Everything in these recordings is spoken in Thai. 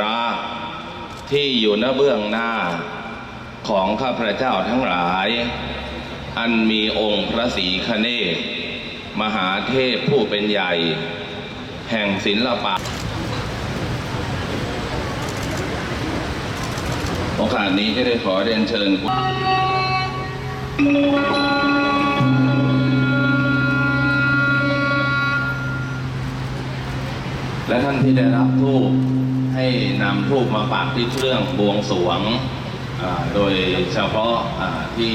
ระ ที่อยู่ณเบื้องหน้าของข้าพระเจ้าทั้งหลาย อันมีองค์พระศรีคเนศมหาเทพผู้เป็นใหญ่ แห่งศิลปะโอกาสนี้ที่ได้ขอเรียนเชิญและท่านที่ได้รับทูป ให้นำทูบมาปักที่เครื่องบวงสวง โดยเฉพาะที่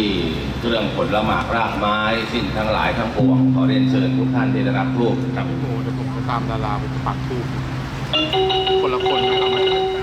เครื่องผลละหมากรากไม้สิ้นทั้งหลายทั้งปวงขอเรียนเชิญทุกท่านที่ได้รับรูปครับโอ้เดี๋ยตามดาราไปปักทูบคนละคนนะครับ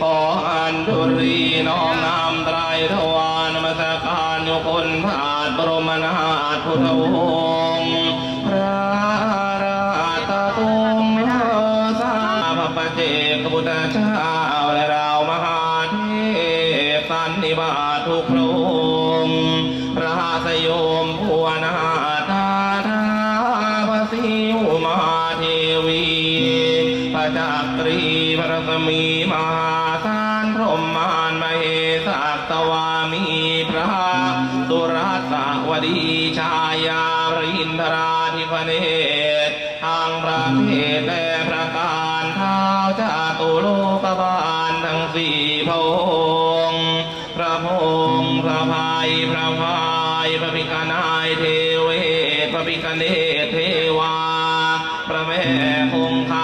ขออันดุรีน้อมนำไตรทวานมาสการโยคนพาดบรมนาถพุทธว สี่พระองค์พระพงษ์พระภัยพระพายพระพิกนายเทเวศพระพิกเนเทวา พระแม่คงคา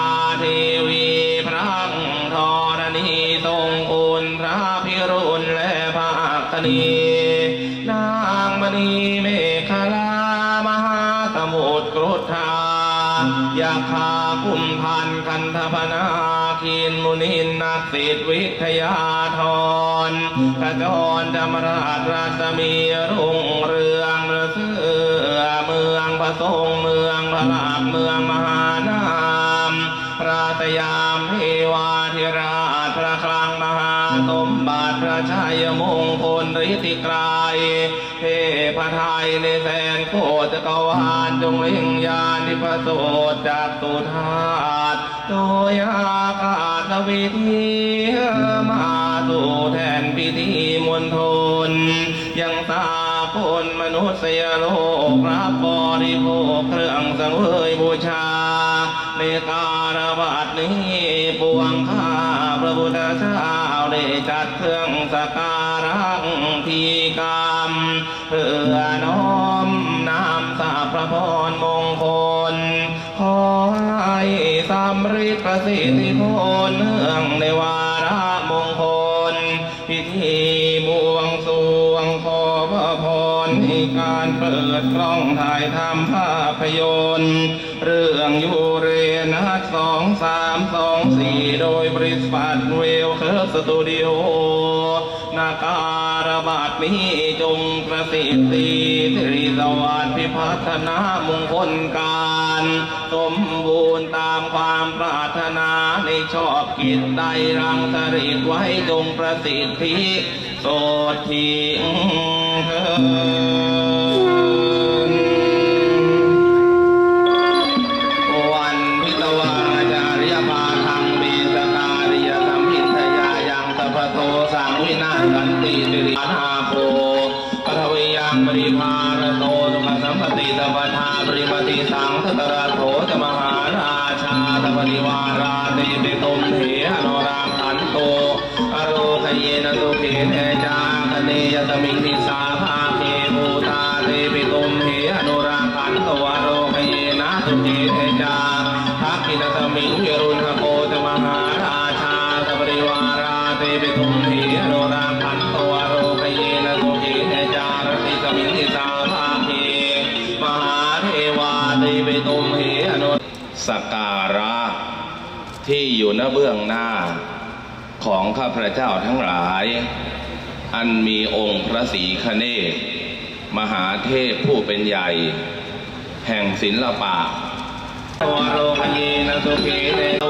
วิทยาธรกระจรจำราชราชมีรุ่งเรืองเรือเสือเมืองพระทรงเมืองพระลากเมืองมหานามพระสยามเทวาธิราชพระคลังมหาสมบัติพระชัยมงคลฤทธิกรายเทพไทยในแสนโคตรกวาลจงเล่งยานที่ประโสดจากตุธา ตุโดยอากาศวิธีมาสู่แทนพิธีมวลทน ยังตาคนมนุษยโลกรับบริโภคเครื่องสังเวยบูชา ในการบัดนี้ สิทธิผลเนื่องในวาระมงคล พิธีบวงสรวงขอพระพรในการเปิดกล้องถ่ายทำภาพยนตร์ เรื่องยูเรนัสสองสามสองสี่โดยบริษัทเวลเคิร์สตูดิโอนาการบาดนี้จงประสิทธิสิริสวัสดิ์พิพัฒนามงคลการสม ตามความปรารถนาในชอบกิจใดรังสริตไว้จงประสิทธิโสดทิงวันพิตวาจาริยปาทังเบสการิยสัมพิทยายังสัพพโตสังวินาสันติสิริอานาโภปทวิยังปริภารโตสุขสัมปติตปทาปริปติสังทตระ ที่อยู่ณเบื้องหน้าของข้าพระเจ้าทั้งหลาย อันมีองค์พระศรีคเนศมหาเทพผู้เป็นใหญ่ แห่งศิลปะวโรคเยนะสุขี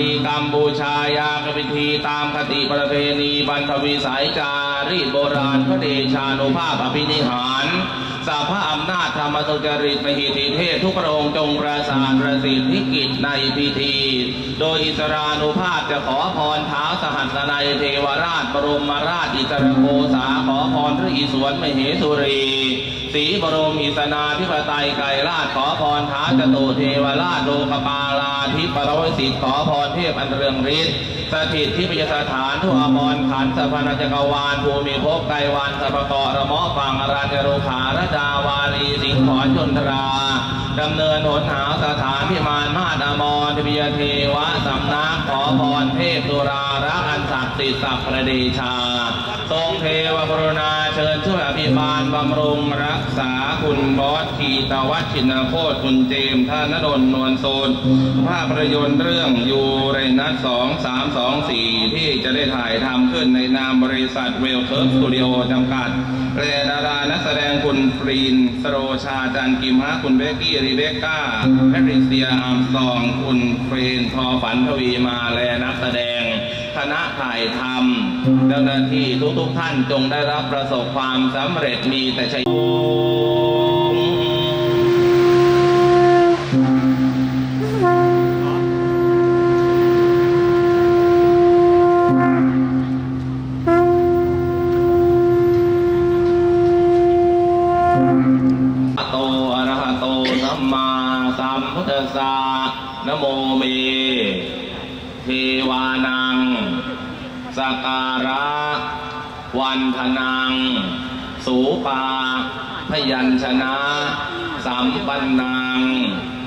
รีกรรมบูชายากพิธีตามคติประเพณีบรรทวิสัยจารีโบราณพระเดชานุภาพอภินิหารสาพระ อำนามสุจริตมหิติเทพทุกพระองค์จงประสานประสิทธิกิจในพิธี โดยอิสรานุภาพจะขอพรเท้าสหัสนัยเทวราชบรมราชอิสรโกษาขอพรพระอิศวรมเหสุรีศรีบรมอิสนาธิปไตยไกรราชขอพรท้าจตุเทวราชโลกปาลาธิปรวสิทธิ์ขอพรเทพอันเรืองฤทธิ์สถิตที่พยสถานทั่วอมรขันธ์สพนจักรวาลภูมิภพไกรวันสพกรมาะฟังอราชโรขารดาวารีสิงขอชนทราดำเนินหนหาสถานพิมานมาดามรทิพยเทวะสำนักขอพรเทพตุรารักอันศักดิ์สิทธิ์สัพพระเดชา ทรงเทวกรุณาเชิญช่วยอภิบาลบำรุงรักษาคุณบอสขีตวัชชินโคตคุณเจมส์ธนดลนวลโซนภาพยนตร์เรื่องยูเรนัสสองสามสองสี่ที่จะได้ถ่ายทำขึ้นในนามบริษัทเวลเคิร์ฟสตูดิโอจำกัดและดารานักแสดงคุณฟรีน สโรชาจันกิมฮะคุณเบกกี้รีเบคก้าแพทริเซียอามสตรอง คุณฟรีนทอฝันทวีมาและนักแสดง คณะถ่ายทำ เจ้าหน้าที่ทุกๆท่านจงได้รับประสบความสำเร็จมีแต่ชัย การะ วันธนัง สูปา พยัญชนะ สัมปันนัง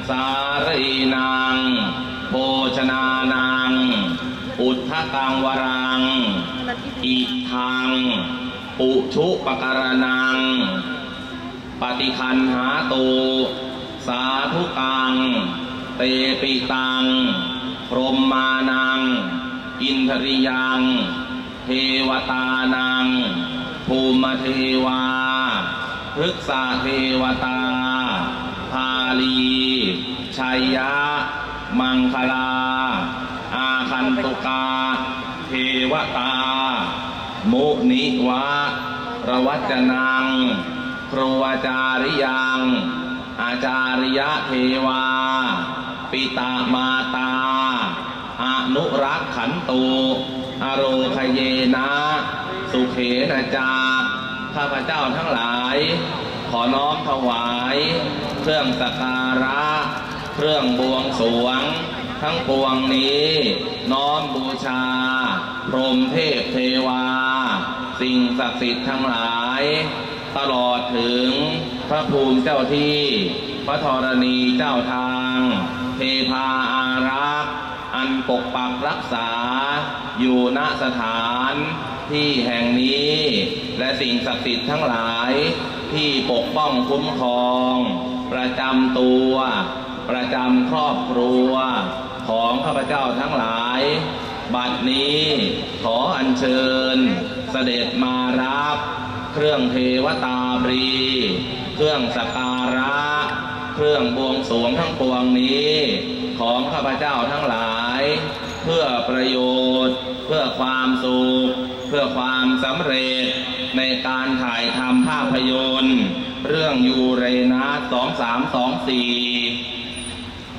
สารีนังโภชนานังอุทธกังวรัง อิทัง ปุชุปการนัง ปฏิคันหาตูสาธุกัง เตปิตัง พรหมานัง อินทริยัง เทวตานัง ภูมิเทวาพฤกษาเทวตาพาลีชัยยะ มังคลา อาคันตุกา เทวตามุนิวะระวัจนัง ครูอาจาริยัง อาจาริยะเทวา ปิตามาตา อนุรักษ์ขันตุอโรคเยนะ สุเขนะจา ข้าพเจ้าทั้งหลาย ขอน้อมถวาย เครื่องสักการะ เครื่องบวงสวง ทั้งปวงนี้ น้อมบูชา พรหมเทพเทวา สิ่งศักดิ์สิทธิ์ทั้งหลาย ตลอดถึงพระภูมิเจ้าที่ พระธรณีเจ้าทาง เทพาอา กษ์อันปกปักรักษาอยู่ณสถานที่แห่งนี้ และสิ่งศักดิ์สิทธิ์ทั้งหลายที่ปกป้องคุ้มครอง ประจำตัว ประจำครอบครัว ของข้าพเจ้าทั้งหลาย บัดนี้ขออัญเชิญเสด็จมารับ เครื่องเทวตาบรี เครื่องสกการะ เครื่องบวงสรวงทั้งปวงนี้ ของข้าพเจ้าทั้งหลาย เพื่อประโยชน์ เพื่อความสุข เพื่อความสำเร็จ ในการถ่ายทำภาพยนตร์ เรื่องยูเรนัส 2324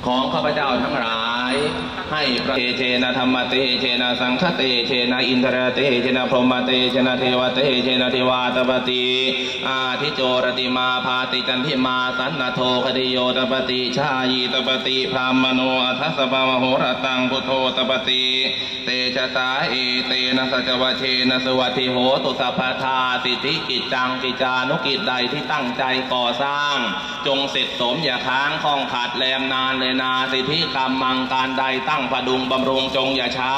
ของข้าพเจ้าทั้งหลาย ให้ประเทเชนะธรรมเตเชนะสังฆเตเชนะอินทรเตเชนะพรหมเตเชนะเทวเตเชนะเทวาตปติอาทิโจรติมาพาติจันทิมาสันนโทคติโยตปติชายีตปติพรามโนอัทสปามโหรตังพุทโธตปติเตชะตาเอเตนะสัจวเชนะสวัสทิโหตุสัพพทาสิทธิกิจจังกิจานุกิจใดที่ตั้งใจก่อสร้าง จงเสร็จสมอย่าค้างข้องขาดแรมนานเลยนาสิทธิกรรมมังการใดตั้งประดุงบำรุงจงอย่าช้า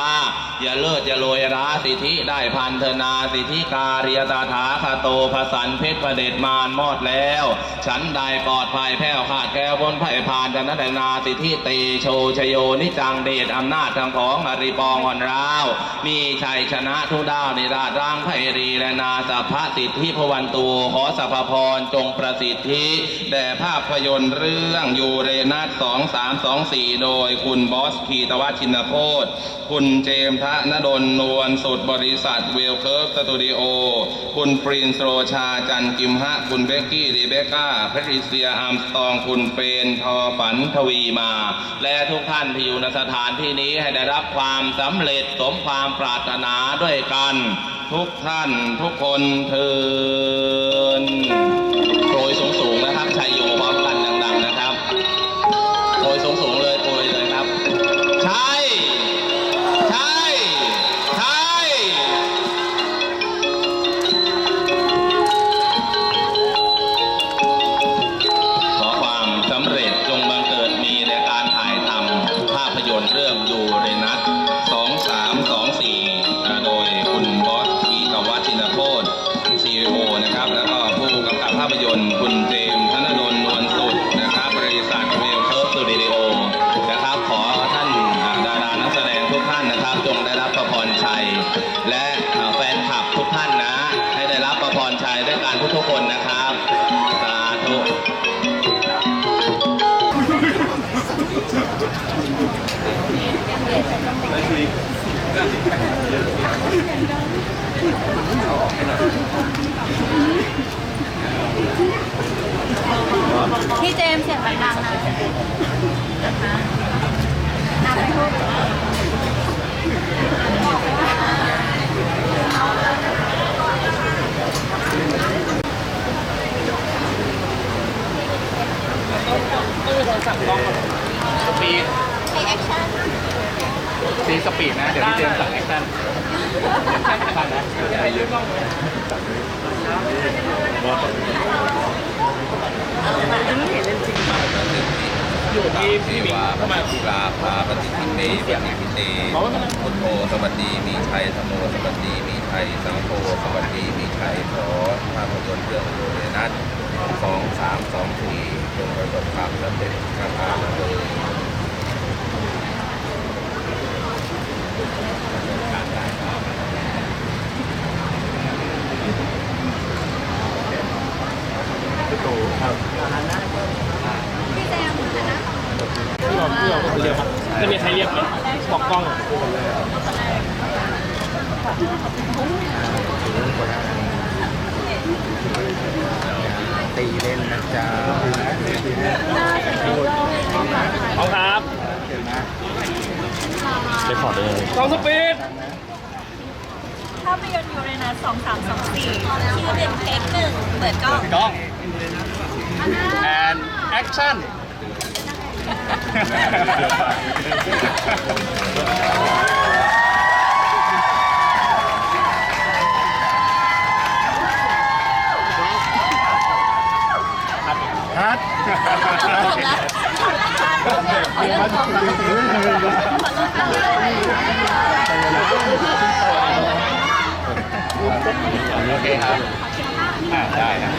อย่าเลิศอย่าโรยราสิทธิได้พันเทนาสิทธิการิยตาถาคาโตภสันเพชรประเดชมานมอดแล้ว ฉันใดปลอดภัยแพ้วขาดแก้วบนไผ่พานจันทนาสิทธิเตโชชโยนิจังเดชอำนาจทางของอริปองอ่อนราว มีชัยชนะทุดาวนิราชร่างไพรีและนาสัพพสิทธิพวันตูขอสัพพพรจงประสิทธิแด่ภาพยนตร์เรื่องยูเรนัสองสาม2324 โดยคุณบอสคีตวัชชินโคตคุณเจมส์ทะนดลนวลสุดบริษัทเวลเคิร์ฟสตูดิโอ คุณปรินโรชาจันกิมฮะ คุณเบกกี้รีเบก้าแพทริเซียอาร์มสตอง คุณเปนทอฝันทวีมา และทุกท่านที่อยู่ในสถานที่นี้ให้ได้รับความสำเร็จสมความปรารถนาด้วยกัน ทุกท่านทุกคนเทิน พี่เจมส์เสียงดังๆนะนะคะอะไปพูดสปีดมีแอคชั่น ซีสปีดนะ เดี๋ยวพี่เจมส์สั่งแอคชั่นแอคชั่นนะอะไรยืนกล้องอยู่ที่พี่บิ๊กเข้ามาจุฬาภาปฏิทินเตปฏิทินเตพุทโธสวัสดี มีชัยธโมสวัสดี มีชัยสังโฆสวัสดี มีชัยขอภาพยนตร์เรื่องโยเรนัสสองสามสองสี่จงประสบความสำเร็จกระทาเลย พี่เจมส์นะพี่บอกพี่บอกคนเรียกครับจะมีใครเรียกไหมบอกกล้องตีเล่นนะจ๊ะเอาครับ ไปขอเลยกล้องสปีดภาพยนตร์อยู่ในนั้นสองสามสองสี่คิวเด่นเทคหนึ่งเปิดกล้องกล้อง and action ฮัทขอเริ่มก่อน ขอเริ่มก่อนโอเคครับอ่าได้นะ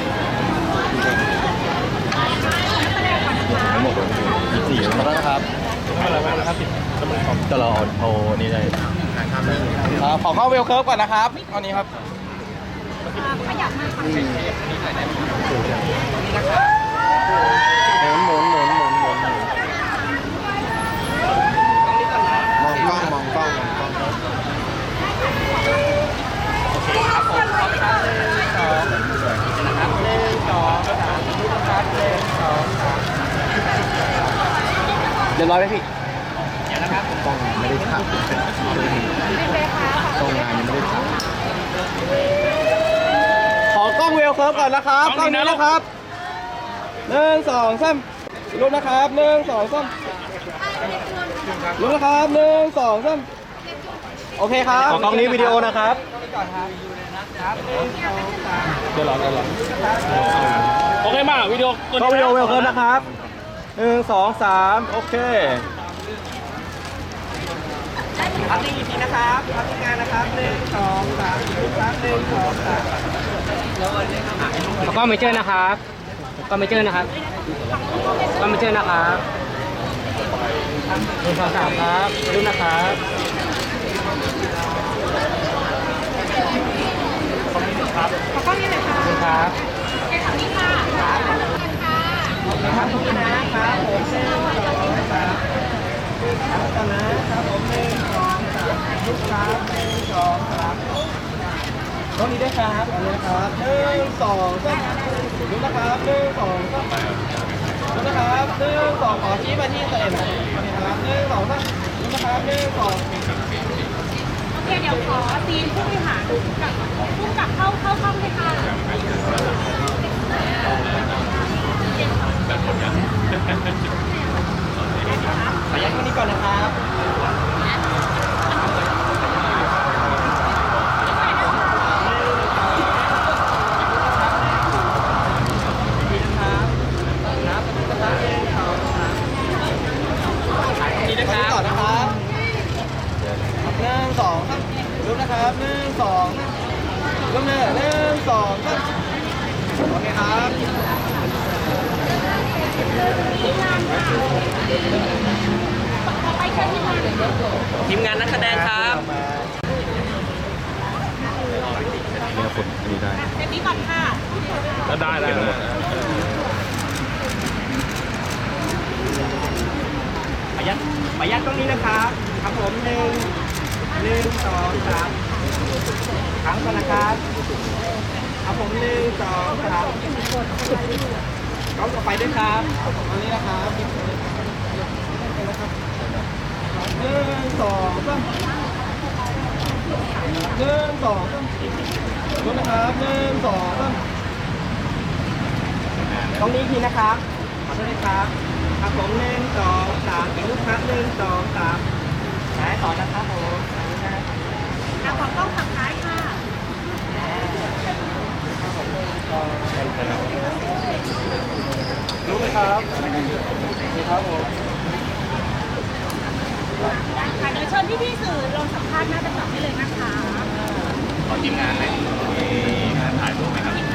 ทั้งหมดยี่สี่แล้วนะครับจะรอเอานี่ได้ขอเข้าเวลเคิร์ฟก่อนนะครับตอนนี้ครับขยับมาฝั่งนี้ หมุนหมุนหมุนหมุนหมุนมองกล้องมองกล้องมองกล้องโอเคครับผมพร้อมครับหนึ่งสองนะครับหนึ่งสองสามนะครับหนึ่งสองสาม เรียบร้อยไหมพี่เดี๋ยวนะครับกล้องไม่ได้ขับกล้องงานยังไม่ได้ขับขอกล้องเวลเคิร์ฟก่อนนะครับกล้องนี้นะครับหนึ่งสองสามรูปนะครับหนึ่งสองสามรูปนะครับหนึ่งสองสามโอเคครับ ขอกล้องนี้วิดีโอนะครับ เดี๋ยวรอเดี๋ยวรอโอเคมาวิดีโอก็วิดีโอเวลเคิร์ฟนะครับหนึ่งสองสามโอเคพักอีกทีนะครับพักงานนะครับหนึ่งสองสามครับหนึ่งสองสามก็ไม่เจอนะครับ ก็ไม่เจอนะครับ ก็ไม่เจอนะครับหนึ่งสองสามครับดูนะครับ ขอกล้องนี้หน่อยค่ะขอบคุณครับแค่ฝั่งนี้ค่ะค่ะครับตรงนี้นะครับผมหนึ่งสองสามครับต่อนะครับผมหนึ่งสองสามลูกครับหนึ่งสองสามตรงนี้ได้ครับตรงนี้นะครับหนึ่งสองสามลูกนะครับหนึ่งสองสามลูกนะครับหนึ่งสองขอชี้มาที่เตรงนี้นะครับหนึ่งสองสามลูกนะครับหนึ่งสอง โอเคเดี๋ยวขอซีนผู้บริหารกับผู้กำกับเข้าเข้าเข้าเลยค่ะขออนุญาตตรงนี้ก่อนนะครับ นี่นะครับต่อนะครับหนึ่งสองค รับลุกนะครับหนึ่งสองลุกเลยหนึ่งสองครับโอเคครับทีมงานนักแสดงครับเนี่ยคนอันนี้ได้เซตนี้ก่อนค่ะแล้วได้แล้วประหยัดประหยัดตรงนี้นะครับ ครับผมหนึ่ง หนึ่งสองสามครั้งก่อนนะครับครับผมหนึ่งสองสามกล้องต่อไปด้วยครับตรงนี้นะครับหนึ่งสองสามหนึ่งสองสามดูนะครับหนึ่งสองสามตรงนี้อีกทีนะครับขอโทษนะครับครับผมหนึ่งสองสามอีกลูกครับหนึ่งสองสามหายต่อนะครับผม อะขอกล้องฝั่งซ้ายค่ะรู้ไหมครับนี่ครับผมค่ะเดี๋ยวเชิญพี่ๆสื่อลงสัมภาษณ์หน้าจะตอบได้เลยนะคะ ขอทีมงานไหมมีงานถ่ายรูปไหมครับ